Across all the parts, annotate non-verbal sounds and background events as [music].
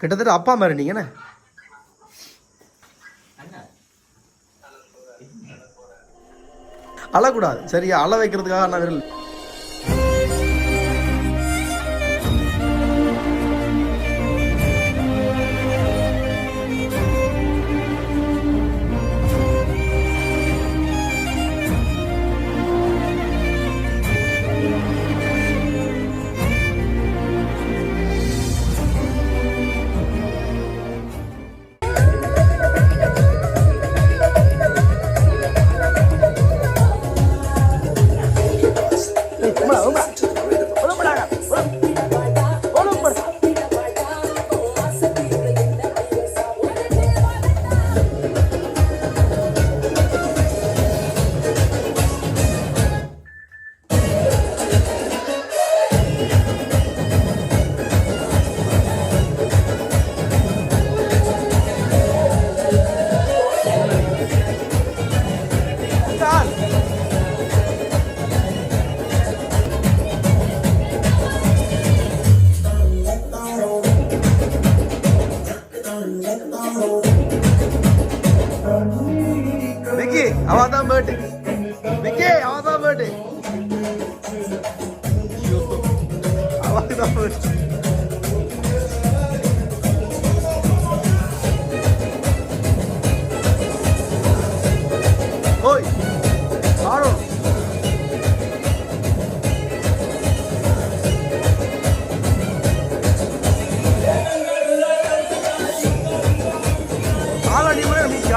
கிட்டத்தட்ட அப்பா மாதிரி நீங்கண்ணே அழக்கூடாது. சரியா அழ வைக்கிறதுக்காக நான்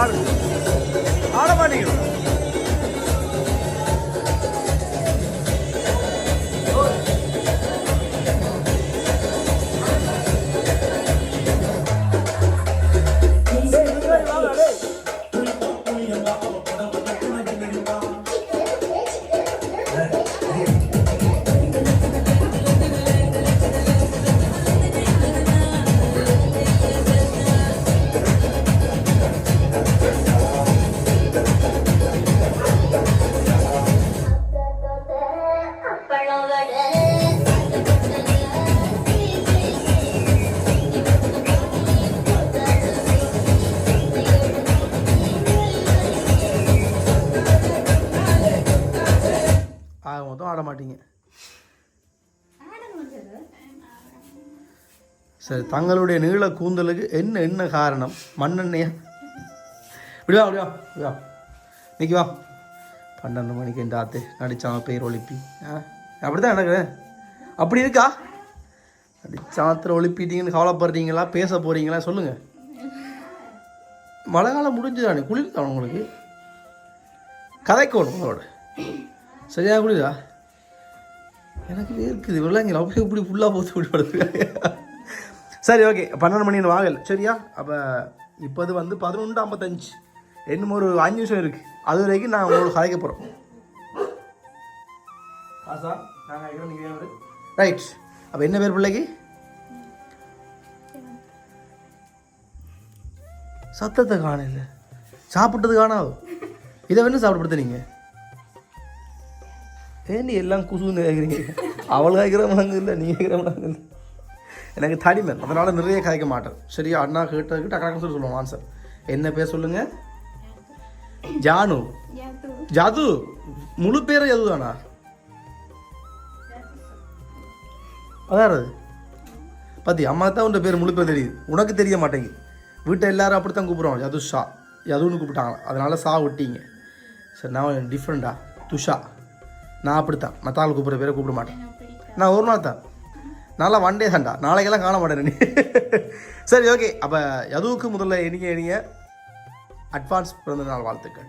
கூட ஆட மாட்டீங்க சரி தங்களுடைய நீள கூந்தலுக்கு என்ன என்ன காரணம்? மண்ணெண்ணையா இப்படி வா அப்படி வா வா நிக்கி வா. பன்னெண்டு மணிக்கு என் ஆத்து நடிச்சான் பெயர் ஒழிப்பி. ஆ அப்படி தான் எனக்கு அப்படி இருக்கா? நடிச்சாத்திர ஒழிப்பிட்டீங்கன்னு கவலைப்படுறீங்களா? பேச போகிறீங்களா சொல்லுங்கள் மழை காலம் முடிஞ்சுதானே? குளிர் தான் உங்களுக்கு கதைக்கணும் உங்களோட. சரியா குளிரா? எனக்கு இருக்குது. விளையாங்க அப்படியே இப்படி ஃபுல்லாக போட்டு இப்படி படுத்துருக்காங்க. சரி ஓகே பன்னெண்டு மணி வாங்கல். சரியா? அப்போ இப்போது வந்து பதினொன்று ஐம்பத்தஞ்சு. இன்னும் ஒரு அஞ்சு நிமிஷம் இருக்குது அது வரைக்கும் நான் உங்களுக்கு கதைக்க போகிறோம் ஆசா நீங்கள் ரைட் அப்போ என்ன பேர் பிள்ளைக்கு? சத்தத்தை காணல. சாப்பிட்டது காணாது? இதை வேணும் சாப்பிட்டு நீங்கள் ஏன் எல்லாம் குசுன்னு கேட்குறீங்க அவள் கேட்குற மலங்கு இல்லை நீ கேட்குற மலங்கு இல்லை. எனக்கு தடிமன் அதனால் நிறைய கதைக்க மாட்டேன். சரியா அண்ணா கேட்டதுக்கு டக்காக்க சொல்லி சொல்லுவோம் ஆன்சர் என்ன பேர் சொல்லுங்க? ஜானு. ஜாது. முழு பேர் எது தானா அதாவது பாத்தி அம்மா தான் உன் பேர் முழு பேர் தெரியுது. உனக்கு தெரிய மாட்டேங்குது. வீட்டை எல்லாரும் அப்படித்தான் கூப்பிடுவாங்க யது ஷா. யதுன்னு கூப்பிட்டாங்க அதனால சா விட்டீங்க. சரி நான் டிஃப்ரெண்டா துஷா. நான் அப்படித்தான். மற்ற ஆள் கூப்பிட்ற பேரை கூப்பிட மாட்டேன். நான் ஒரு நாள் தான். நான்லாம் ஒன் டே தான்டா. நாளைக்கெல்லாம் காண மாட்டேன் நீ. [laughs] சரி ஓகே அப்போ எதுவுக்கு முதல்ல இனிங்க இனிய அட்வான்ஸ் பிறந்த நாள் வாழ்த்துக்கள்.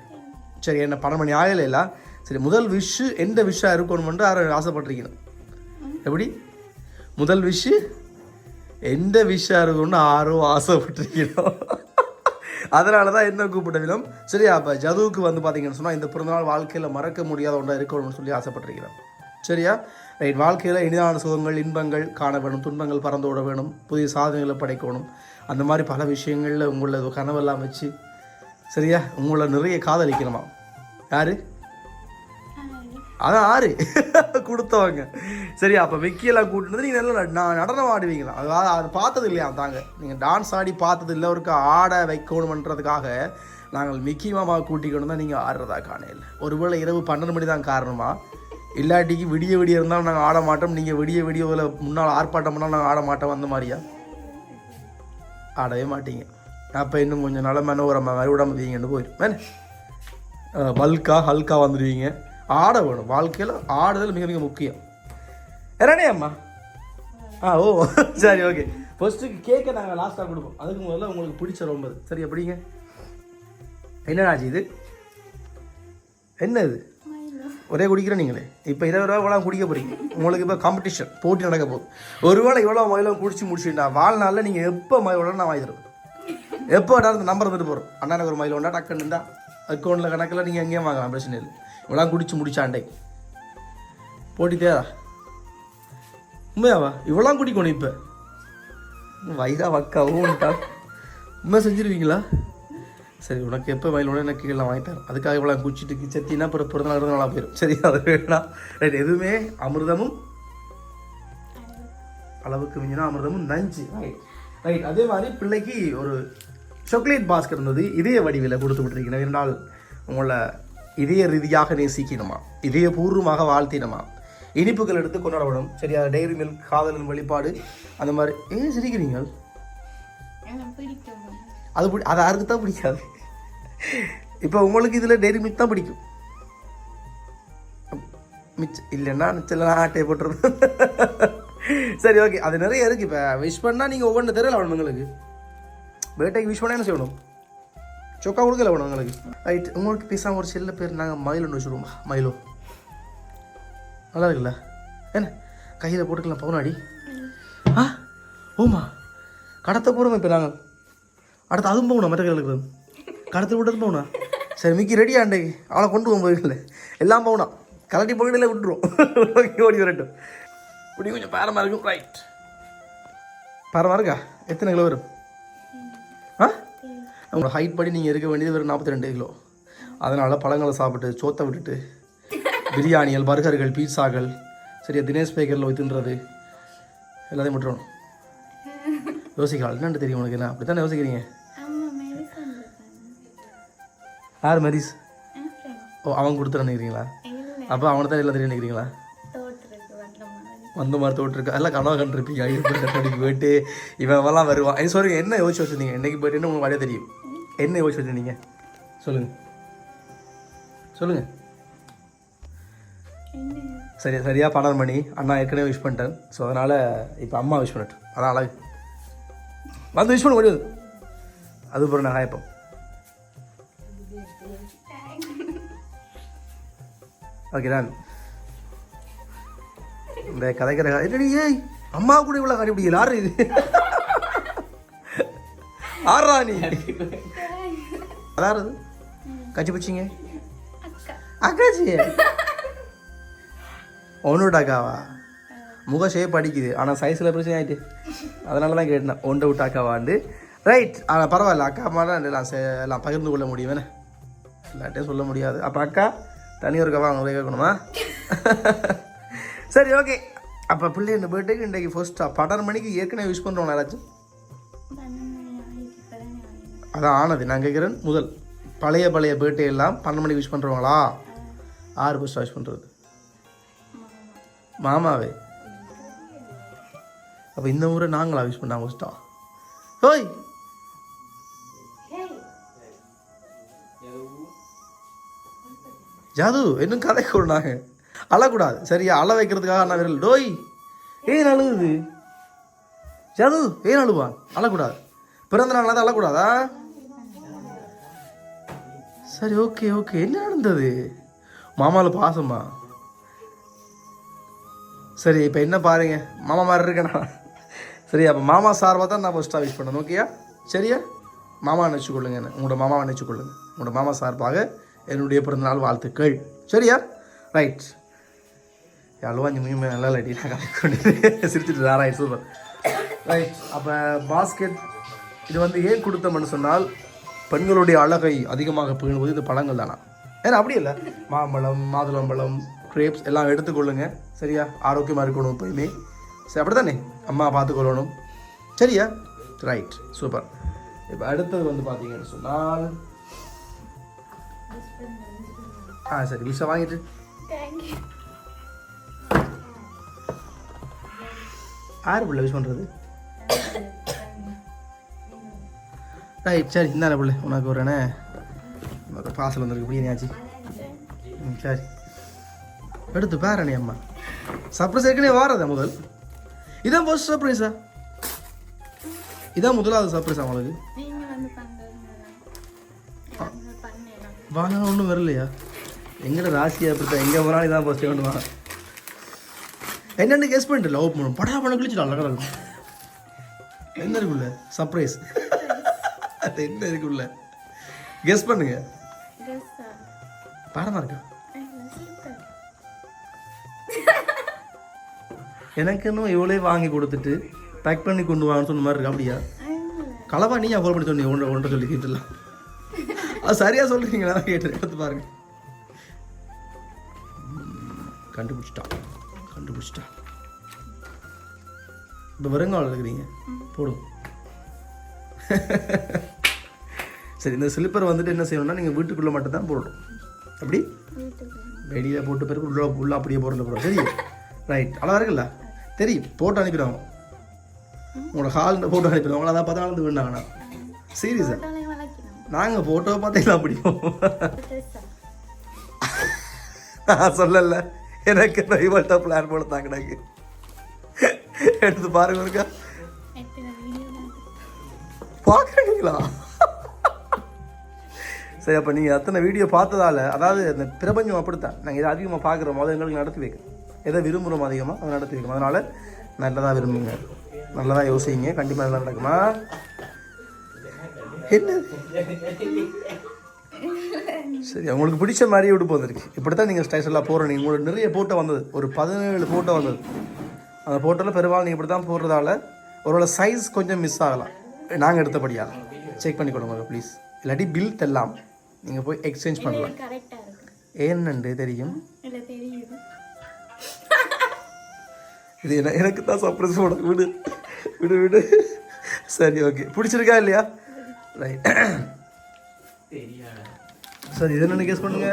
சரி என்ன பன்னெண்டு மணி ஆகல இல்லை. சரி முதல் விஷ் எந்த விஷயம் இருக்கணும்னு யாரும் ஆசைப்பட்டிருக்கணும். எப்படி? முதல் விஷ் எந்த விஷயம் இருக்கணும்னு ஆரும் ஆசைப்பட்டிருக்கணும். அதனால தான் என்ன கூப்பிட்ட விதம் சரி அப்போ ஜதுவுக்கு வந்து பார்த்தீங்கன்னு சொன்னால் இந்த பிறந்தநாள் வாழ்க்கையில் மறக்க முடியாத ஒன்றா இருக்கணும்னு சொல்லி ஆசைப்பட்டிருக்கிறேன். சரியா? ரைட் வாழ்க்கையில் இனிதான சுகங்கள் இன்பங்கள் காண வேணும் துன்பங்கள் பறந்தோட வேணும் புதிய சாதனைகளை படைக்கணும். அந்த மாதிரி பல விஷயங்களில் உங்களோட கனவெல்லாம் வச்சு சரியா? உங்களை நிறைய காதலிக்கணுமா? யாரு? அதான் ஆறு. [laughs] கொடுத்தவங்க. சரி அப்போ விக்கியெல்லாம் கூட்டினது நீங்கள் நல்லா நான் நடனம் ஆடுவீங்களா? அது அது பார்த்தது இல்லையா? தாங்க நீங்கள் டான்ஸ் ஆடி பார்த்தது இல்லை ஒருக்க ஆட வைக்கணுமன்றதுக்காக நாங்கள் மிக்கி மாமாவை கூட்டிக்கணும் தான் நீங்கள் ஆடுறதா காணையில் ஒருவேளை இரவு பன்னெண்டு மணி தான் காரணமா? இல்லாட்டிக்கு விடிய விடிய இருந்தாலும் நாங்கள் ஆட மாட்டோம். நீங்கள் விடிய விடிய முன்னால் ஆர்ப்பாட்டம் பண்ணாலும் நாங்கள் ஆட மாட்டோம். அந்த மாதிரியா? ஆடவே மாட்டீங்க. அப்போ இன்னும் கொஞ்சம் நல்ல மனோரமாக மாதிரி விடாம வீங்கன்னு போயிடும். பல்கா ஹல்கா வந்துடுவீங்க. ஆட வேணும். வாழ்க்கையில் ஆடுதல் மிக மிக முக்கியம். என்னண்ணே அம்மா? ஆ ஓ சரி ஓகே ஃபர்ஸ்ட்டுக்கு கேக்கை நாங்கள் லாஸ்ட்டாக கொடுப்போம். அதுக்கு முதல்ல உங்களுக்கு பிடிச்ச ரொம்ப சரி எப்படிங்க என்னடாச்சு இது என்ன இது? ஒரே குடிக்கிற நீங்களே. இப்போ இருபது ரூபா இவ்வளோ குடிக்க போகிறீங்க உங்களுக்கு இப்போ காம்படிஷன் போட்டி நடக்க போகுது. ஒருவேளை இவ்வளோ மயிலும் குடிச்சு முடிச்சுட்டா வாழ்நாளில் நீங்கள் எப்போ மயிலோட நான் வாங்கி தருவேன். எப்போ வேணாலும் நம்பர் வந்துட்டு போகிறோம் அண்ணா எனக்கு ஒரு மயில் ஒன்றா டக்குன்னு இருந்தால் அக்கௌண்ட்டில் கணக்கில் நீங்கள் எங்கேயும் வாங்கலாம் பிரச்சனை இல்லை. இவ்வளோ குடிச்சு முடிச்சாண்டே போட்டி உண்மையாவா? இவ்வளோ குடிக்கணும் இப்போ. வயதா வக்காவும் உண்மை செஞ்சிருவீங்களா? சரி உனக்கு எப்போ மயிலோட எனக்கு கீழே வாங்கி அதுக்காக இவ்வளோ குச்சிட்டு கிச்சத்தினா அப்புறம் பிறந்த நாள் நல்லா போயிடும் சரி அது வேணாம் ரைட் எதுவுமே அமிர்தமும் அளவுக்கு மிஞ்சினா அமிர்தமும் நஞ்சு. ரைட் ரைட் அதே மாதிரி பிள்ளைக்கு ஒரு சாக்லேட் பாஸ்கர் இருந்தது. இதே வடிவில் கொடுத்து விட்டுருக்கீங்க. என்றால் உங்களை இதய ரீதியாக நேசிக்கணுமா இதயபூர்வமாக வாழ்த்தினமா? இனிப்புகள் எடுத்து கொண்டாடப்படும். சரியா டெய்ரி மில்க் காதலின் வெளிப்பாடு அந்த மாதிரி. ஏன் சிரிக்கிறீங்க? அது பிடி அது யாருக்கு தான் பிடிக்காது? இப்போ உங்களுக்கு இதில் டெய்ரி மில்க் தான் பிடிக்கும். மிச்சம் இல்லைன்னா மிச்சம் ஆட்டையை போட்டுருது சரி ஓகே அது நிறைய இருக்குது இப்போ விஷ் பண்ணால் நீங்கள் ஒவ்வொன்று தெரியல வேணும் உங்களுக்கு பேட்டைக்கு விஷ் பண்ணால் என்ன செய்யணும்? சொக்கா கொடுக்கல வேணும் உங்களுக்கு ரைட் உங்களுக்கு பேசாமல் ஒரு செல்ல பேர் நாங்கள் மயிலுன்னு வச்சுருவோம் மயிலோ நல்லா இருக்குல்ல என்ன கையில் போட்டுக்கலாம் பவுனாடி ஆ ஓமா கடத்த போகிறோம் இப்போ நாங்கள் அடுத்து அதுவும் போகணும் மற்ற கையில் இருக்கிறது கடத்த விட்டது போகணும் சரி மிக்கி ரெடி ஆண்டே அவளை கொண்டு போகும்போது எல்லாம் போகணும் கலட்டி போகிடல விட்டுருவோம் ஓடி வரட்டும் இப்படி கொஞ்சம் பாரமாக இருக்கும் ரைட் பாரமாக இருக்கா எத்தனை கிலோ வரும் ஆ உங்களோட ஹைட் படி நீங்கள் இருக்க வேண்டியது வெறும் நாற்பத்தி ரெண்டு கிலோ அதனால் பழங்களை சாப்பிட்டு சோத்தை விட்டுட்டு [laughs] பிரியாணிகள் பர்கர்கள் பீட்சாக்கள் சரியா தினேஷ் பேக்கரில் போய் தின்றது எல்லாத்தையும் விட்டுறணும். யோசிக்கலாம் என்னன்னு தெரியும் உனக்கு என்ன? அப்படி தானே யோசிக்கிறீங்க யார் மரிஸ்? ஓ அவன் கொடுத்து நினைக்கிறீங்களா? அப்போ அவனை தான் எல்லாம் தெரியும் நினைக்கிறீங்களா? வந்த மாதிரி தோட்டிருக்கு எல்லாம் கனவு கண்டிருப்பீங்க. ஐயோ கட்டடிக்கு போயிட்டு இவன் எல்லாம் வருவான். ஏய் சாரி என்ன யோசிச்சு வச்சிருந்தீங்க? என்னைக்கு போயிட்டு உங்களுக்கு வரைய தெரியும்? என்ன யோசிச்சு வச்சுருந்தீங்க? சொல்லுங்க. சொல்லுங்க. சரி சரியா பன்னெண்டு மணி. அண்ணா ஏற்கனவே விஷ் பண்ணிட்டேன். ஸோ அதனால் இப்போ அம்மா விஷ் பண்ணிட்டு அதான் அழகு. வந்து விஷ் பண்ண முடியாது அது பிறகு நான் இப்போ ஓகே தான் இந்த கதைக்கிற கதை. என்னடி ஏய் அம்மா கூட இவ்வளோ கண்டுபிடிக்கல. யாரு இது? ஆறா நீ? அதாவது கச்சி பிடிச்சிங்க? அக்கா. அக்காச்சி? ஒன்று அக்காவா முக ஷேப் அடிக்குது. ஆனால் சைஸில் பிரச்சனை ஆயிட்டு. அதனால தான் கேட்டேன் ஒன்றை விட்டு அக்காவாண்டு ரைட் ஆனால் பரவாயில்ல. அக்கா அம்மா சே- எல்லாம் பகிர்ந்து கொள்ள முடியும். எல்லாட்டையும் சொல்ல முடியாது. அப்போ அக்கா தனி ஒரு கவா அவங்களே கேட்கணுமா? சரி ஓகே அப்போ பிள்ளை இந்த பர்த்டேக்கு இன்றைக்கு ஃபர்ஸ்ட்டாக பன்னெண்டு மணிக்கு ஏற்கனவே விஷ் பண்ணுறோம் யாராச்சும் அதான் ஆனது. நான் கேட்குறேன் முதல். பழைய பழைய பர்த்டே எல்லாம் பன்னெண்டு மணிக்கு விஷ் பண்ணுறவங்களா ஆறு ஃபர்ஸ்ட் விஷ் பண்ணுறது மாமாவே. அப்போ இந்த முறை நாங்களா விஷ் பண்ணாங்க ஃபஸ்ட்டா ஓய் ஜாது இன்னும் கதை கூடாங்க அழக்கூடாது. சரியா? அழ வைக்கிறதுக்காக நான் விரல். டோய் ஏன் அழுகுது? ஜாது ஏன் அழுவா? அழக்கூடாது. பிறந்த நாள் அழக்கூடாதா? சரி ஓகே ஓகே. என்ன நடந்தது? மாமாவில் பாசமா? சரி இப்போ என்ன பாருங்க. மாமா மாதிரி இருக்கேனா சரி அப்போ மாமா சார்பாக தான் நான் ஃபஸ்ட்டாக விஷ் பண்ணணும் ஓகேயா சரியா? மாமா நினச்சிக்கொள்ளுங்க என்ன? உங்களோட மாமாவை நினச்சிக்கொள்ளுங்க உங்களோட மாமா சார்பாக என்னுடைய பிறந்தநாள் வாழ்த்துக்கள். சரியா? ரைட் அழுவாஞ்சி முயமே நல்லா இல்லாட்டி நான் கலக்கொண்டு சிரிச்சிட்டு ரைட் சூப்பர். ரைட் அப்போ பாஸ்கெட் இது வந்து ஏன் கொடுத்தோம்னு சொன்னால் பெண்களுடைய அழகை அதிகமாக பேணுவது இந்த பழங்கள் தானா? ஏன்னா அப்படி இல்லை. மாம்பழம் மாதுளம்பழம் கிரேப்ஸ் எல்லாம் எடுத்துக்கொள்ளுங்க. சரியா? ஆரோக்கியமாக இருக்கணும் எப்பயுமே. சரி அப்படி தானே அம்மா பார்த்துக்கொள்ளணும். சரியா? Right super. இப்போ அடுத்தது வந்து பார்த்தீங்கன்னு சொன்னால் ஆ சரி விஷ வாங்கிட்டு. ஆறு பிள்ளை விஷ் பண்ணுறது ரைட் சரி இந்தாண்ட பிள்ளை உனக்கு ஒரு என்ன? உனக்கு பார்சல் வந்திருக்கு பிரியாணியாச்சு ம் சரி. எடுத்து பாரணி அம்மா. சர்ப்ரைஸ் ஏற்கனவே வாரதா முதல்? இதான் ஃபர்ஸ்ட் சர்ப்ரைஸா இதான் முதலாவது சர்ப்ரைஸ் உங்களுக்கு வாங்க ஒன்றும் வரலையா? எங்கட ராசியா அப்படித்தான் எங்கே போனாலும் இதான் ஃபர்ஸ்ட் பண்ணுவாங்க என்னென்னு கெஸ் பண்ணிட்டு லவ் பண்ணும் படா பணம் கிழிச்சிட்டு அழகாக இருக்கும். [laughs] என்ன இருக்குல்ல? சர்ப்ரைஸ் [laughs] அது என்ன இருக்குல்ல? கெஸ் பண்ணுங்க. பாரமா இருக்கா? எனக்கு இன்னும் இவ்வளோ வாங்கி கொடுத்துட்டு பேக் பண்ணி கொண்டு வாங்கன்னு சொன்ன மாதிரி இருக்கு அப்படியா? களவா நீ ஃபோன் பண்ணி சொன்னீங்க ஒன்றை ஒன்றை சொல்லி கேட்டுலாம் [laughs] அது சரியா சொல்றீங்களா? நான் கேட்டு எடுத்து பாருங்க கண்டுபிடிச்சிட்டான். கண்டுபிடிச்சிட்டான் இப்போ வருங்கால இருக்கிறீங்க போடும் சரி இந்த ஸ்லிப்பர் வந்துட்டு என்ன செய்யணும்னா நீங்கள் வீட்டுக்குள்ளே மட்டும் தான் போடணும். அப்படி? வெளியில் போட்டு பிறகு உள்ள உள்ள அப்படியே போடுறது போகிறோம் சரி ரைட் அழகா இருக்குல்ல? தெரியும். போட்டு அனுப்பிடுவாங்க. உங்களோட ஹாலில் போட்டு அனுப்பிடுவாங்க. அதான் பார்த்தா வந்து வேண்டாங்கண்ணா சீரியஸா நாங்கள் ஃபோட்டோ பார்த்தீங்களா நான் சொல்லல. எனக்கு ரைவல்ட்ட பிளான் போட தாங்கினாங்க எடுத்து பாருங்க இருக்கா பார்க்குறீங்களா? சரி அப்போ நீங்கள் அத்தனை வீடியோ பார்த்ததால அதாவது இந்த பிரபஞ்சம் அப்படித்தான். நாங்கள் இதை அதிகமாக பார்க்குறோம் அதை எங்களுக்கு நடத்தி வைக்கும் எதை விரும்புகிறோம் அதிகமாக அதை நடத்தி வைக்கணும். அதனால் நல்லதாக விரும்புங்க. நல்லதாக யோசிங்க. கண்டிப்பாக நல்லா நடக்குமா? என்ன சரி உங்களுக்கு பிடிச்ச மாதிரியே உடுப்பு வந்திருக்கு. இப்படி தான் நீங்கள் ஸ்டைல்ஸெல்லாம் போகிறோம் நீங்கள் உங்களுக்கு நிறைய ஃபோட்டோ வந்தது. ஒரு பதினேழு ஃபோட்டோ வந்தது. அந்த ஃபோட்டோவில் பெரும்பாலும் நீங்கள் இப்படி தான் போடுறதால ஒருவேளை சைஸ் கொஞ்சம் மிஸ் ஆகலாம். நாங்கள் எடுத்தபடியா. செக் பண்ணி கொடுங்க ப்ளீஸ் இல்லாட்டி பில் தெல்லாம். நீங்கள் போய் எக்ஸ்சேஞ்ச் பண்ணலாம். ஏன்னு தெரியும்? இது என்ன எனக்கு தான் சர்ப்ரைஸ் போட விடு. விடு விடு. சரி ஓகே பிடிச்சிருக்கா இல்லையா? ரைட் சரி இது என்னன்னு கேஸ் பண்ணுங்க?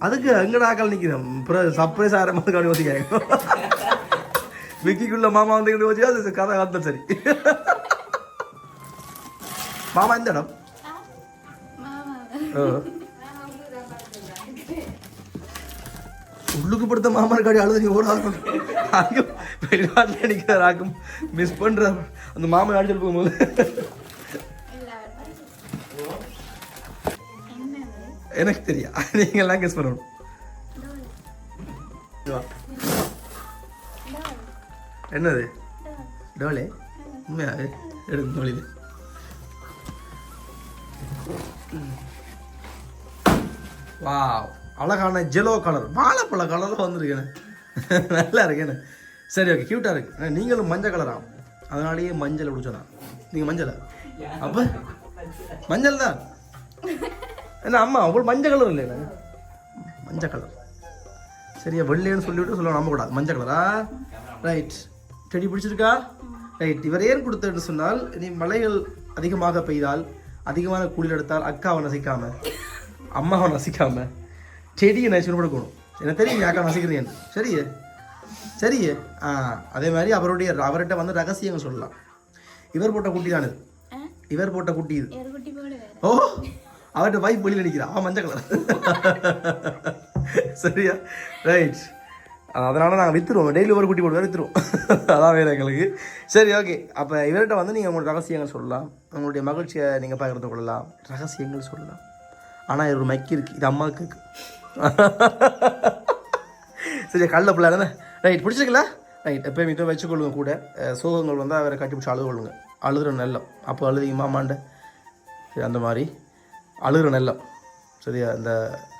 அதுக்கு அங்கட ஆக்கள் நிற்கிறேன் அப்புறம் சர்ப்ரைஸ் ஆகிற மாதிரி காடி யோசிக்காங்க விக்கிக்குள்ள மாமா வந்து இங்கிட்டு யோசிச்சா அது கதை காத்தல் சரி. மாமா இந்த இடம். உள்ளுக்கு படுத்த மாமன் காடி அழுது நீ ஓடாது. அங்கே வெளிநாட்டில் நிற்கிறாக்கும் மிஸ் பண்ற அந்த மாமன் அடிச்சுட்டு போகும்போது இல்லை என்னது எனக்கு தெரியா நீங்க எல்லாம் கெஸ் பண்ணணும். டோல் வா. என்னது? டோல். டோலே? உண்மையா? எடுத்து டோலிது வாவ். அழகான ஜெலோ கலர் வாழைப்பழ கலரில் வந்திருக்கேன். நல்லா இருக்கேன்னு சரி ஓகே க்யூட்டாக இருக்கு. நீங்களும் மஞ்சள் கலரா அதனாலேயே மஞ்சள் பிடிச்சதா நீங்கள் மஞ்சளா? அப்போ? மஞ்சள் தான். [laughs] என்ன அம்மா அவ்வளோ மஞ்சள் கலர் இல்லைண்ணே மஞ்சள் கலர் சரியா வெள்ளைன்னு சொல்லிவிட்டு சொல்ல நம்பக்கூடாது. மஞ்சள் கலரா ரைட் செடி பிடிச்சிருக்கா? ரைட் இவர் ஏன் கொடுத்தன்னு சொன்னால் நீ மலைகள் அதிகமாக பெய்தால் அதிகமான குளிர் எடுத்தால் அக்காவை நசிக்காம அம்மாவை நசிக்காம செடியை நசிச்சு கொடுக்கணும் எனக்கு தெரியும் நீ அக்கா நசிக்கிறீங்க சரியே? சரியே? ஆ அதே மாதிரி அவருடைய அவர்கிட்ட வந்து ரகசியங்கள் சொல்லலாம். இவர் போட்ட குட்டி தான் இது. இவர் போட்ட குட்டி இது. ஓ! அவர்கிட்ட வைஃப் வெளியில் நிற்கிறா அவன் மஞ்சள் கலர் சரியா? ரைட் அதனால நாங்கள் விற்றுருவோம் டெய்லி ஒரு குட்டி போட்டு விற்றுருவோம் அதான் வேறு எங்களுக்கு. சரி ஓகே அப்போ இவர்கிட்ட வந்து நீங்கள் உங்களோட ரகசியங்கள் சொல்லலாம். உங்களுடைய மகிழ்ச்சியை நீங்கள் பகிர்ந்து கொள்ளலாம். ரகசியங்கள் சொல்லலாம். ஆனால் இது ஒரு மைக்கு இருக்குது இது அம்மாவுக்கு இருக்கு. சரி கல்ல பிள்ளை தானே? ரைட் பிடிச்சிருக்கல ரைட் எப்போயும் இதை வச்சுக்கொள்ளுங்க கூட. சோகங்கள் வந்தால் அவரை கட்டி பிடிச்சி அழுது கொள்ளுங்க. அழுதுற நெல்லம். அப்போ அழுதிங்க மாமாண்ட சரி அந்த மாதிரி. அழுகிற நெல்லம் சரியா? இந்த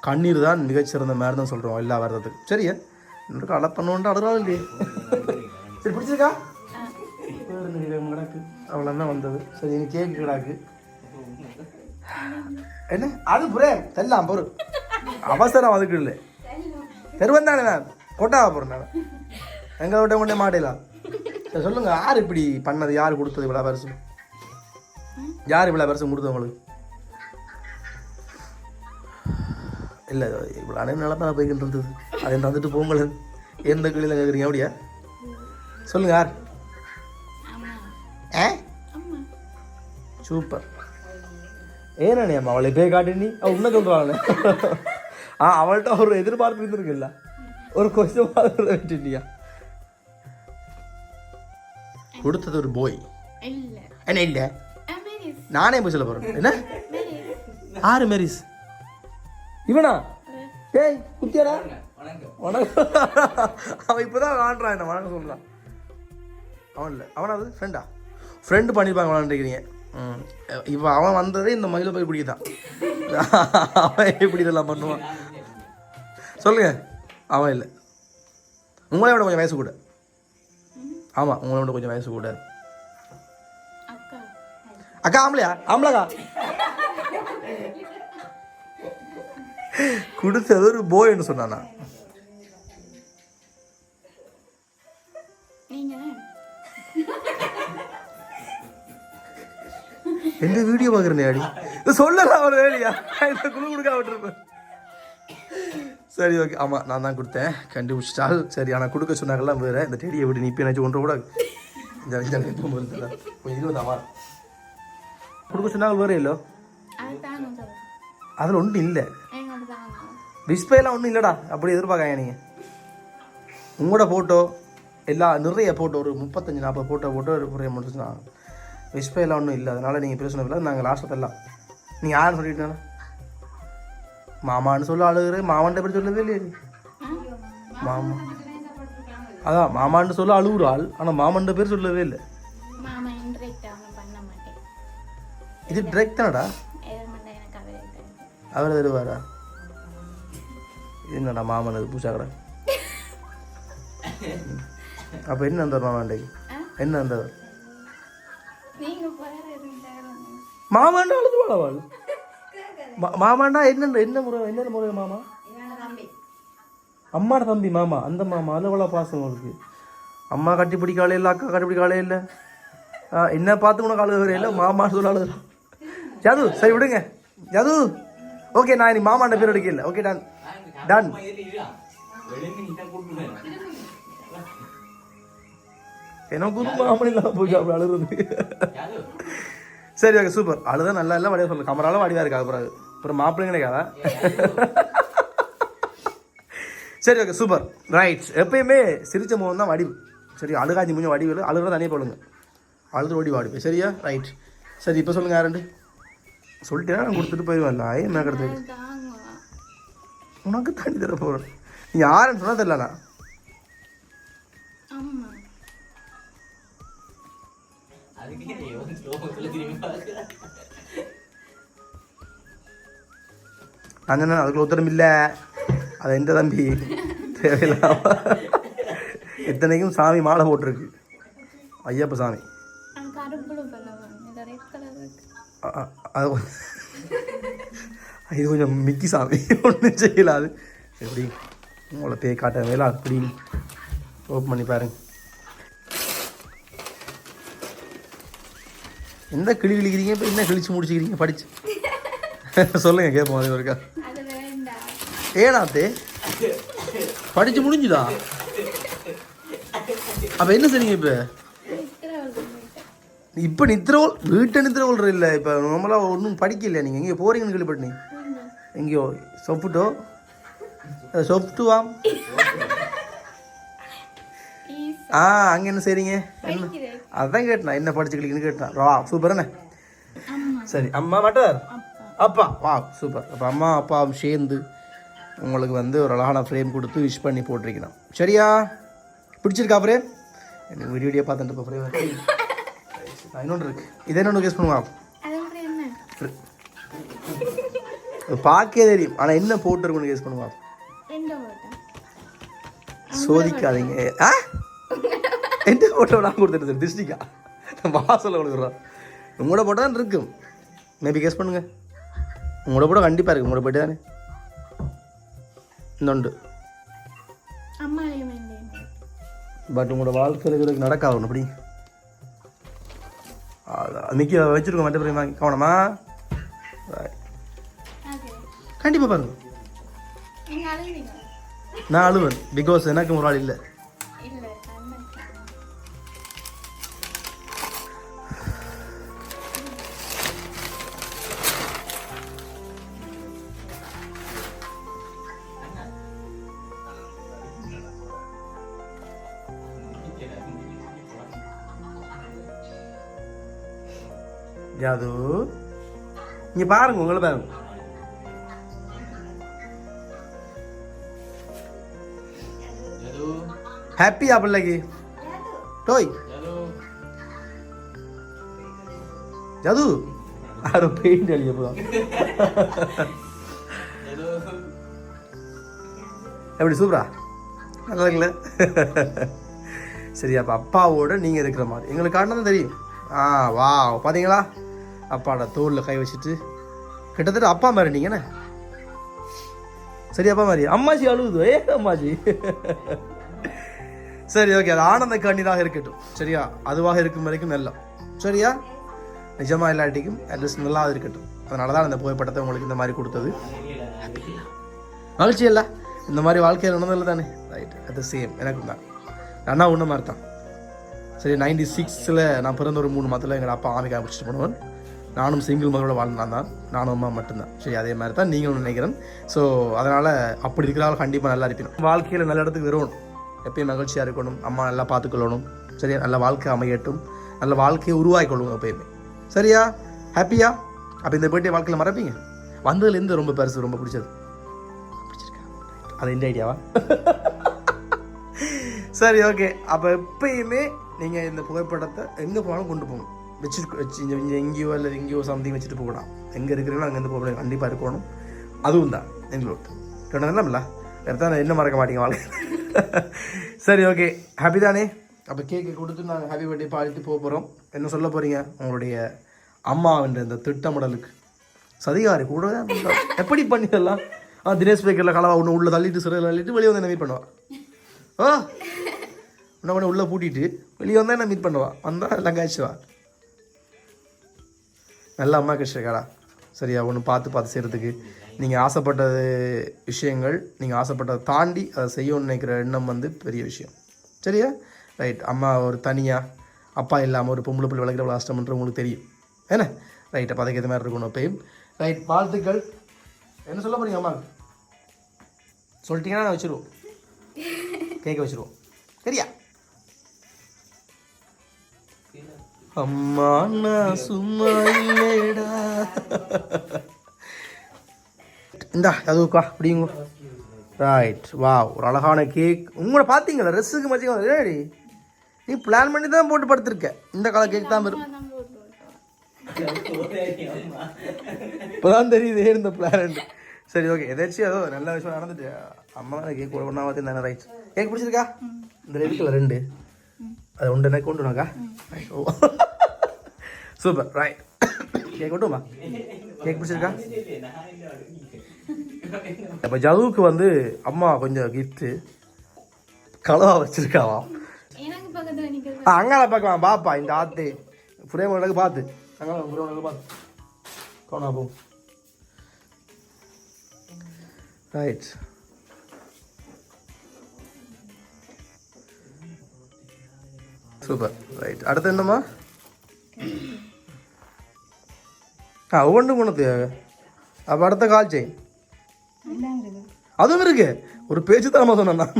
கண்ணீர் தான் மிகச்சிறந்த மாதிரி தான் சொல்கிறோம் எல்லா வர்றதுக்கு சரியா? இன்னொரு அலை பண்ணுவோன்ட்டு அழுகிறாள் இல்லையே. சரி பிடிச்சிருக்கா? கிடக்கு. அவ்வளோ தான் வந்தது. சரி நீ கேக்கு கிடாக்கு. என்ன? அது புரே தெல்லாம் பொறு. அவசரம் அதுக்கு இல்லை. தெருவன் தானே நான்? கொட்டாக போகிறேன் நான். எங்களை விட்ட கொண்டே மாட்டேலாம் சரி சொல்லுங்க யார் இப்படி பண்ணது? யார் கொடுத்தது இவ்வளோ பரிசு? யார் இவ்வளோ பரிசு கொடுத்தது உங்களுக்கு? இல்லை இவ்வளோ அனைத்து நல்லா தான் போய்கிட்டு இருந்தது. அதை தந்துட்டு போங்களேன் எந்த கிளியில் கேட்குறீங்க அப்படியா? சொல்லுங்க யார்? அம்மா. சூப்பர். ஏனானே அம்மா அவளை போய் காட்டு நீ? அவள் உன்ன சொல்கிறாளே ஆ அவள்கிட்ட ஒரு எதிர்பார்ப்பு இருந்திருக்குல்ல. ஒரு கொஸ்டின் வச்சுட்டியா கொடுத்தது ஒரு போய் என்ன இல்லை. நானே போய் சொல்ல போகிறேன் என்ன? ஆறு மேரிஸ் இவனா? ஏய் குத்தியாடா. வணக்கம் அவன் இப்போதான் விளாண்டுறான் என்ன வணக்கம் சொல்லலாம் அவன் இல்லை. அவனாவது ஃப்ரெண்டா ஃப்ரெண்டு பண்ணியிருப்பாங்க விளாண்டுக்கிறீங்க ம். இப்போ அவன் வந்ததே இந்த மயில போய் பிடிக்கதான் அவன் எப்படி இதெல்லாம் பண்ணுவான்? சொல்லுங்க. அவன் இல்லை. உங்களை விட கொஞ்சம் வயசு கூட. ஆமாம் உங்களை விட கொஞ்சம் வயசு கூட. அக்கா அக்கா ஆம்பளையா? ஆம்பளக்கா? கொடுத்தது ஒரு போய்னு சொன்னானா. எந்த வீடியோ பார்க்குறேன் அடி? சொல்லலாம் அவர் வேலையா? இந்த குழு கொடுக்க விட்டுருப்பேன் சரி ஓகே ஆமாம் நான் தான் கொடுத்தேன். கண்டுபிடிச்சிட்டால். சரி ஆனால் கொடுக்க சொன்னாங்கல்லாம் வேறு. இந்த டெடியை விட்டு நீ இப்போ நினச்சி ஒன்று கூட இந்த இருபதாமா கொடுக்க சொன்னாங்க வேறு இல்லோ அதில் ஒன்றும் இல்லை. டிஸ்பிளேலாம் ஒன்றும் இல்லைடா. அப்படி எதிர்பார்க்காங்க நீங்கள் உங்களோட ஃபோட்டோ எல்லா நிறைய ஃபோட்டோ ஒரு முப்பத்தஞ்சு நாற்பது ஃபோட்டோ போட்டு ஒரு முடிச்சுன்னா டிஸ்பிளேலாம் ஒன்றும் இல்லை. அதனால் நீங்கள் பிரச்சனை இல்லை நாங்கள் லாஸ்ட்டில் எல்லாம் நீங்கள் யாருன்னு சொல்லிட்டேன்னா மாமான்னு சொல்ல அழுகுற மாமான்ட்ட பேர் சொல்லவே இல்லையே. மாமா. அதான் மாமான்னு சொல்ல அழுகுற ஆள் ஆனால் மாமன்ட்ட பேர் சொல்லவே இல்லை. இது டிரெக்ட் தானடா? அவர் தருவாரா? என்னடா மாமன் அது பூசா கடை? அப்போ என்ன அந்த மாமாண்டைக்கு ஆ? என்ன தேவை மாமாண்டா அழுதுவாள் அவள். மா- மாமாண்டா என்ன என்ன முறை என்ன முறை மாமா? அம்மாட தம்பி மாமா அந்த மாமா அது எவ்வளோ பாசம் உங்களுக்கு? அம்மா கட்டி பிடிக்காலே இல்லை அக்கா கட்டி பிடிக்காலே இல்லை? என்ன பார்த்து உனக்கு அழுகுற இல்லை மாமா சொல்ல அழுகுற யாது சரி விடுங்க. யாது ஓகே நான் இனி மாமாண்ட பேர் எடுக்கல. Okay done. டன் எனக்கு ஒரு மாமன் இல்லாம போச்சு அப்படி அழுகுறது சரி ஓகே சூப்பர் அழுதான் நல்லா இல்லை வடிவா சொல்லு. கமரால வடிவா இருக்கா அப்புறம் அப்புறம் மாப்பிள்ளைங்க கிடைக்காதா? சரி ஓகே சூப்பர் ரைட் எப்பயுமே சிரிச்ச முகம் தான் வடிவு. சரி அழுகாஞ்சி முடிஞ்ச வடிவு இல்லை அழுகுற தனியாக போடுங்க. அழுது ஓடி வாடுவேன் சரியா? ரைட் சரி இப்போ சொல்லுங்க யாருண்டு சொல்லிட்டேன்னா நான் கொடுத்துட்டு போயிடுவேன்ல ஐ என்ன கிடத்து அது தாங்க உனக்கு தண்ணி தர போகிறேன் நீ யாருன்னு சொன்னா தெரியலண்ணா. அம்மா நான் சொன்னேன் அதுக்குள்ள உத்தரம் இல்லை. அது எந்த தம்பி தேவையில்லாம இத்தனைக்கும் சாமி மாலை போட்டிருக்கு. ஐயப்ப சாமி. அது இது கொஞ்சம் மிக்கி சாமி. ஒன்றும் செய்யலாது எப்படி? உங்களை பேய் காட்ட வேலை அப்படி. ஓப்பன் பண்ணி பாருங்க. எந்த கிளி கிழிக்கிறீங்க இப்போ என்ன கிழிச்சு முடிச்சுக்கிறீங்க? படிச்சு. சொல்லுங்க கேட்போம் அது ஒருக்கா. ஏனாத்தே படிச்சு முடிஞ்சுதா? அப்ப என்ன செய்றீங்க இப்ப? இப்போ இப்ப நித்திரவோல் வீட்டை நித்திரவோல் இல்லை. இப்ப நம்மளா ஒன்றும் படிக்கல நீங்க? எங்கே போறீங்கன்னு கேள்விப்பட்டீங்க எங்கேயோ சொப்புட்டோ? ஈஸ் ஆ அங்க என்ன செய்றீங்க? என்ன? அதான் கேட்டேன் என்ன படிச்சுக்கலீங்கன்னு கேட்டேன். வா சூப்பர் என்ன? சரி அம்மா மாட்டார் அப்பா. வா சூப்பர் அப்போ அம்மா அப்பாவும் சேர்ந்து உங்களுக்கு வந்து ஒரு அழகான ஃப்ரேம் கொடுத்து விஷ் பண்ணி போட்டிருக்கணும். சரியா? பிடிச்சிருக்கா ஃப்ரேம் எனக்கு வீடியோ வீடியோ பார்த்துட்டு இப்போ ஃப்ரேம் [laughs] இன்னொன்று இருக்கு. இதே இன்னொன்று கேஸ் பண்ணுவா? பார்க்கவே தெரியும். ஆனால் என்ன போட்டிருக்குன்னு கேஸ் பண்ணுவா? சோதிக்காதீங்க. ஆ? எந்த ஃபோட்டோ நான் கொடுத்துட்டு டிஸ்டிக்கா வாசலில் கொடுக்குறோம் உங்களோட போட்டோ தான் இருக்கும். மேபி கேஸ் பண்ணுங்க. உங்களோட போட்டோ கண்டிப்பாக இருக்கு. உங்களோட போயிட்டு தானே? வேண்டேன் பட் உங்களோட வாழ்க்கையில் நடக்காது அப்படி. நிற்க வச்சுருக்கோம். மற்ற கவனமா? கண்டிப்பாக பாருங்க. நான் அழுவேன். பிகாஸ் எனக்கு ஒரு ஆள் இல்லை. இல்ல அண்ணன் ஜாது இங்கே பாருங்க உங்களை பாருங்க. ஹாப்பியா பிள்ளைக்கு டோய் ஜது யாரோ பெயிண்ட் அடிக்க போதும் எப்படி சூப்பரா நல்லா இருக்குல்ல சரி அப்போ அப்பாவோட நீங்கள் இருக்கிற மாதிரி. எங்களுக்கு காட்டினது தெரியும். ஆ வா பார்த்தீங்களா அப்பாவோட தோளில் கை வச்சுட்டு கிட்டத்தட்ட அப்பா மாதிரி நீங்கண்ணே சரி அப்பா மாதிரி. அம்மாச்சி அழுகுது. ஏ அம்மாச்சி. சரி ஓகே அது ஆனந்த கண்ணீராக இருக்கட்டும். சரியா? அதுவாக இருக்கும் வரைக்கும் நல்ல சரியா? நிஜமா இல்லாட்டிக்கும் அட்லீஸ்ட் நல்லா இருக்கட்டும். அதனால தான் அந்த புகைப்படத்தை உங்களுக்கு இந்த மாதிரி கொடுத்தது. மகிழ்ச்சி இல்லை? இந்த மாதிரி வாழ்க்கையில் நடந்ததில்ல தானே? ரைட் அது சேம் எனக்கும் தான். அண்ணா ஒன்று மாதிரி தான் சரி நைன்டி சிக்ஸில் நான் பிறந்த ஒரு மூணு மாதத்தில் எங்கள் அப்பா ஆமிக்காக பிடிச்சிட்டு போனவன். நானும் சிங்கிள் மகளோட வாழ்ந்தான் தான் நானும் அம்மா மட்டும்தான். சரி அதே மாதிரி தான் நீங்களும் நினைக்கிறேன். ஸோ அதனால் அப்படி இருக்கிறாலும் கண்டிப்பாக நல்லா இருப்பணும் வாழ்க்கையில் நல்ல இடத்துக்கு வருவோம். எப்பயும் மகிழ்ச்சியாக இருக்கணும். அம்மா நல்லா பார்த்துக்கொள்ளணும். சரியா? நல்ல வாழ்க்கை அமையட்டும். நல்ல வாழ்க்கையை உருவாக்கிக்கொள்ளுங்க எப்பயுமே. சரியா? ஹாப்பியா அப்போ இந்த பர்த்டே வாழ்க்கையில் மறப்பீங்க? வந்ததுலேருந்து ரொம்ப பெருசு ரொம்ப பிடிச்சது. அது இந்த ஐடியாவா [laughs] சரி ஓகே அப்போ எப்பயுமே நீங்கள் இந்த புகைப்படத்தை எங்கே போனாலும் கொண்டு போகணும் வச்சுட்டு வச்சு இங்கே எங்கேயோ இல்லை எங்கேயோ சம்திங் வச்சுட்டு போகலாம் எங்கே இருக்கிறீங்களோ அங்கேருந்து போக கண்டிப்பாக இருக்கணும். அதுவும் தான். எங்களோட. சொன்னதில்ல வேறு தான் என்ன மறக்க மாட்டீங்க வாழ்க்கை சரி ஓகே ஹாப்பி தானே? அப்போ கேக்கு கொடுத்து நாங்கள் ஹாப்பி பர்த்டே பாடிட்டு போக போகிறோம் என்ன சொல்ல போகிறீங்க உங்களுடைய அம்மாவின்ற இந்த திட்டமிடலுக்கு. சதிகாரி கூட எப்படி பண்ணிடலாம்? ஆ தினேஷ் பேக்கரில் கலவா ஒன்று உள்ளே தள்ளிட்டு சிறையில் தள்ளிட்டு வெளியே வந்து என்ன மீட் பண்ணுவா? ஓ உன்ன உடனே உள்ளே பூட்டிட்டு வெளியே வந்தால் என்ன மீட் பண்ணுவா? வந்தால் எல்லாம் காய்ச்சுவா? நல்ல அம்மா கிருஷ்ணகாரா சரியா ஒன்று பார்த்து பார்த்து செய்கிறதுக்கு நீங்கள் ஆசைப்பட்டது விஷயங்கள் நீங்கள் ஆசைப்பட்டதை தாண்டி அதை செய்யணும்னு நினைக்கிற எண்ணம் வந்து பெரிய விஷயம். சரியா? ரைட் அம்மா ஒரு தனியாக அப்பா இல்லாமல் ஒரு பொம்பளை பிள்ளை வளர்க்குற எவ்வளோ கஷ்டம்ன்ற உங்களுக்கு தெரியும். என்ன? ரைட் அப்போ அதுக்கு ஏற்ற மாதிரி இருக்கணும் எப்பயும் ரைட் வாழ்த்துக்கள். என்ன சொல்ல போறீங்க அம்மா? சொல்லிட்டீங்கன்னா நான் வச்சுருவோம். கேட்க வச்சுருவோம். சரியா? அம்மா நான் சும்மா இல்லைடா இந்தா அதுவுக்கா அப்படிங்க ரைட் வா ஒரு அழகான கேக் உங்களை பார்த்தீங்களா? ட்ரெஸ்ஸுக்கு மச்சிங்க ரெடி நீ பிளான் பண்ணி தான் போட்டு படுத்திருக்க. இந்த கால கேக் தான் வரும். இப்போதான் தெரியுது இந்த பிளான் சரி ஓகே எதாச்சும் ஏதோ நல்ல விஷயம் நடந்துட்டு அம்மா தான் கேக் கூட ஒன்றா பார்த்து தானே ரைட் கேக் பிடிச்சிருக்கா? இந்த ரெண்டுக்குள்ள ரெண்டு. அது ஒன்று எனக்கு கொண்டு வாக்கா சூப்பர் ரைட் கேக் கொண்டுமா கேக் பிடிச்சிருக்கா? இப்போ ஜதுவுக்கு வந்து அம்மா கொஞ்சம் கிஃப்ட்டு கலவா வச்சிருக்காவா? எனக்கு பக்கத்துல நிக்கிறது. ஆ அங்கால பார்க்கலாம். பாப்பா இந்த ஆத்து. ஃப்ரேம் உனக்கு பார்த்து அங்கால உனக்கு பார்த்து கவனா போ. ரைட் சூப்பர் ரைட் அடுத்து என்னம்மா? ஆ ஒவ்வொன்றும் கொண்டு அப்போ அடுத்த கால் செயின் அதுவும் இருக்கு. ஒரு பேச்சு தரமா சொன்னேன்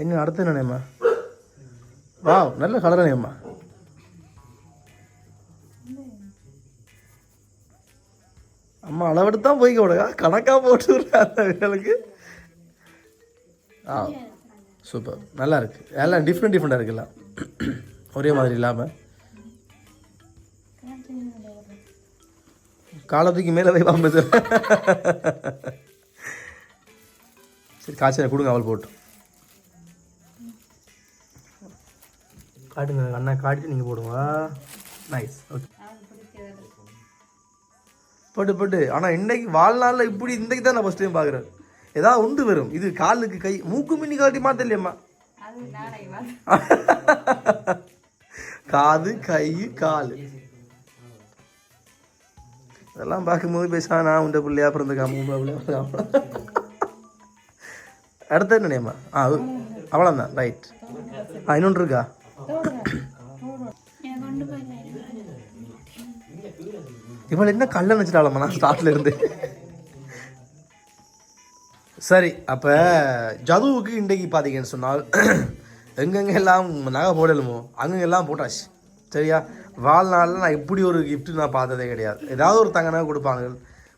என்ன அடுத்து என்னண்ணேம்மா வாவ் நல்ல கலரணையம்மா அம்மா அளவெடுத்து தான் போய்க்க விடுங்க கணக்காக போட்டு விடுறாங்களுக்கு ஆ. சூப்பர் நல்லா இருக்கு எல்லாம் டிஃப்ரெண்ட் டிஃப்ரெண்டாக இருக்குல்ல ஒரே மாதிரி இல்லாமல் காலத்துக்கு மேலே போய் பாம்பு சரி. காய்ச்சல் கொடுங்க அவள் போட்டு. காட்டுங்க அண்ணா காட்டிட்டு நீங்கள் போடுங்க. நைஸ் ஓகே பட்டு பட்டு. ஆனால் இன்னைக்கு வாழ்நாளில் இப்படி இன்றைக்கு தான் நான் ஃபஸ்ட் டைம் பார்க்குறேன். ஏதாவது உண்டு வரும். இது காலுக்கு கை மூக்கு மின்னி அது நாடகமா காது கை கால். இதெல்லாம் பார்க்கும்போது பேசா நான் உண்ட பிள்ளையா பிறந்துக்காம அடுத்த என்னம்மா ஆ அவ்வளோதான் ரைட் ஆ இன்னொன்று இருக்கா? இவள் என்ன கல்ல நினச்சிட்டாளம்மா நான் ஸ்டார்ட்ல இருந்து. சரி அப்போ ஜதுவுக்கு இன்றைக்கு பார்த்தீங்கன்னு சொன்னால் எங்கெங்கெல்லாம் நகை போடலுமோ அங்கங்கெல்லாம் போட்டாச்சு. சரியா? வாழ்நாளில் நான் இப்படி ஒரு கிஃப்ட் நான் பார்த்ததே கிடையாது. ஏதாவது ஒரு தங்க நகை கொடுப்பாங்க.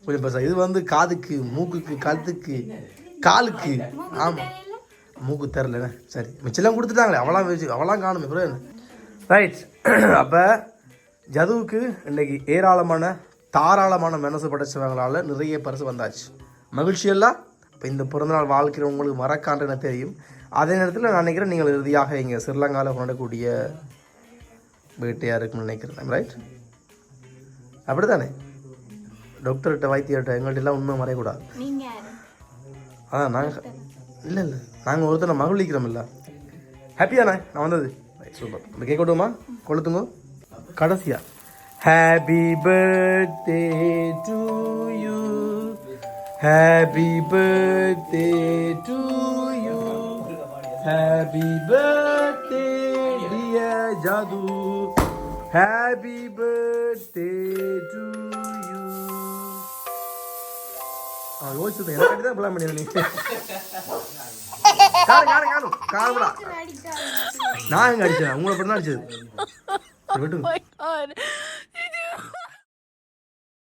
கொஞ்சம் பெருசா. இது வந்து காதுக்கு மூக்குக்கு கழுத்துக்கு காலுக்கு. ஆமாம் மூக்கு தெரிலண்ணே சரி. மிச்செல்லாம் கொடுத்துட்டாங்களே. அவளாம் வச்சு அவளாம் காணுமே. அப்புறம் ரைட் அப்போ ஜதுவுக்கு இன்றைக்கி ஏராளமான தாராளமான மனசு படைச்சவங்களால் நிறைய பரிசு வந்தாச்சு. மகிழ்ச்சி எல்லாம் இப்போ இந்த பிறந்தநாள் வாழ்க்கை உங்களுக்கு மறக்காண்டு எனக்கு தெரியும். அதே நேரத்தில் நான் நினைக்கிறேன் நீங்கள் இறுதியாக இங்கே ஸ்ரீலங்காவில் கொண்டாடக்கூடிய வேட்டையாக இருக்குன்னு நினைக்கிறேன் ரைட் அப்படி தானே டாக்டர்கிட்ட வைத்தியர்கிட்ட எங்கள்கிட்ட எல்லாம் உண்மை மறையக்கூடாது. அதான் நாங்கள் இல்லை இல்லை. நாங்கள் ஒருத்தனை மகிழ்விக்கிறோம் இல்லை. ஹாப்பியாண்ணே நான் வந்தது. சூப்பர் இந்த கேக் விட்டுமா கொளுத்துங்க. கடைசியா. Happy birthday to happy birthday to you happy birthday dear Jadu happy birthday to you அவன் யோசிச்சது எனக்கு தான் பிளான் பண்ணி நீ காணு காணு காணு காணுடா அடிக்காது நான் எங்க அடிச்சேன் உங்களை பண்ண அடிச்சது சரி, விட்டுங்க